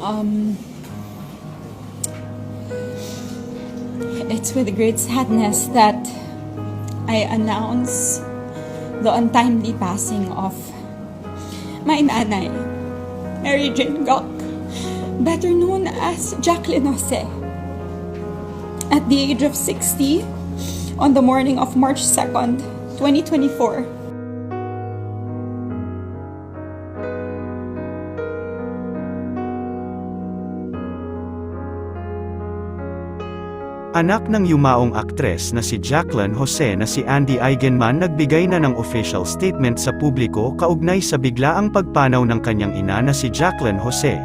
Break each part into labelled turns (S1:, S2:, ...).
S1: Um, it's with great sadness that I announce the untimely passing of my nanay, Mary Jane Gok, better known as Jacqueline Jose. At the age of 60, on the morning of March 2nd, 2024,
S2: Anak ng yumaong aktres na si Jacqueline Jose na si Andy Eigenman nagbigay na ng official statement sa publiko kaugnay sa biglaang pagpanaw ng kanyang ina na si Jacqueline Jose.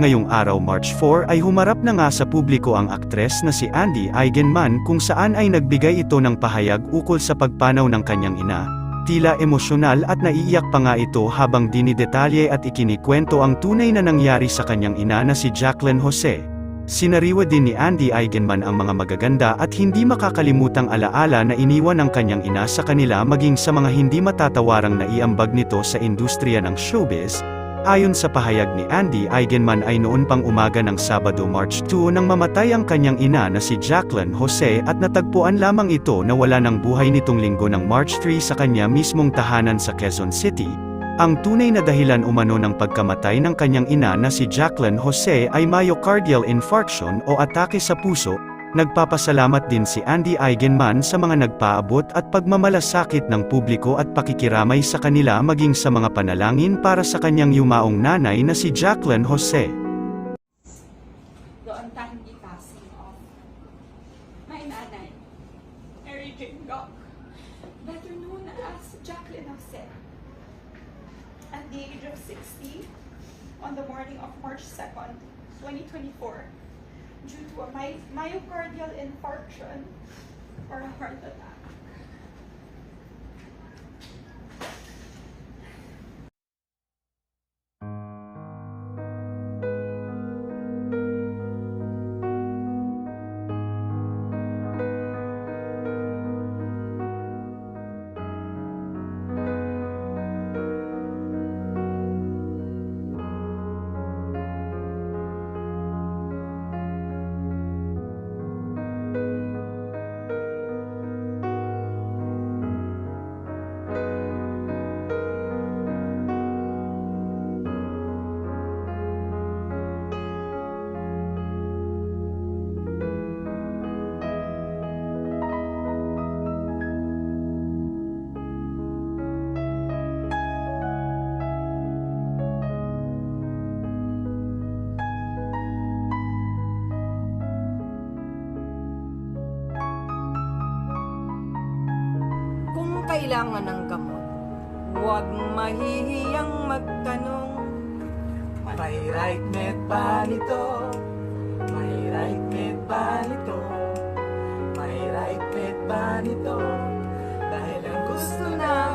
S2: Ngayong araw March 4 ay humarap na nga sa publiko ang aktres na si Andy Eigenman kung saan ay nagbigay ito ng pahayag ukol sa pagpanaw ng kanyang ina. Tila emosyonal at naiiyak pa nga ito habang dinidetalye at ikinikwento ang tunay na nangyari sa kanyang ina na si Jacqueline Jose. Sinariwa din ni Andy Eigenman ang mga magaganda at hindi makakalimutang alaala na iniwan ng kanyang ina sa kanila maging sa mga hindi matatawarang naiambag nito sa industriya ng showbiz. Ayon sa pahayag ni Andy Eigenman ay noon pang umaga ng Sabado March 2 nang mamatay ang kanyang ina na si Jacqueline Jose at natagpuan lamang ito na wala ng buhay nitong linggo ng March 3 sa kanya mismong tahanan sa Quezon City. Ang tunay na dahilan umano ng pagkamatay ng kanyang ina na si Jacqueline Jose ay myocardial infarction o atake sa puso. Nagpapasalamat din si Andy Eigenman sa mga nagpaabot at pagmamalasakit ng publiko at pakikiramay sa kanila maging sa mga panalangin para sa kanyang yumaong nanay na si Jacqueline Jose.
S1: untimely passing of my nanay, Jane Gok, better known as Jacqueline Jose. At the age of 60, on the morning of March 2nd, 2024, due to a my- myocardial infarction or a heart attack.
S3: kailangan ng gamot. Huwag mahihiyang magtanong. May right med ba nito? May right med ba nito? May right med ba nito? Dahil ang gusto na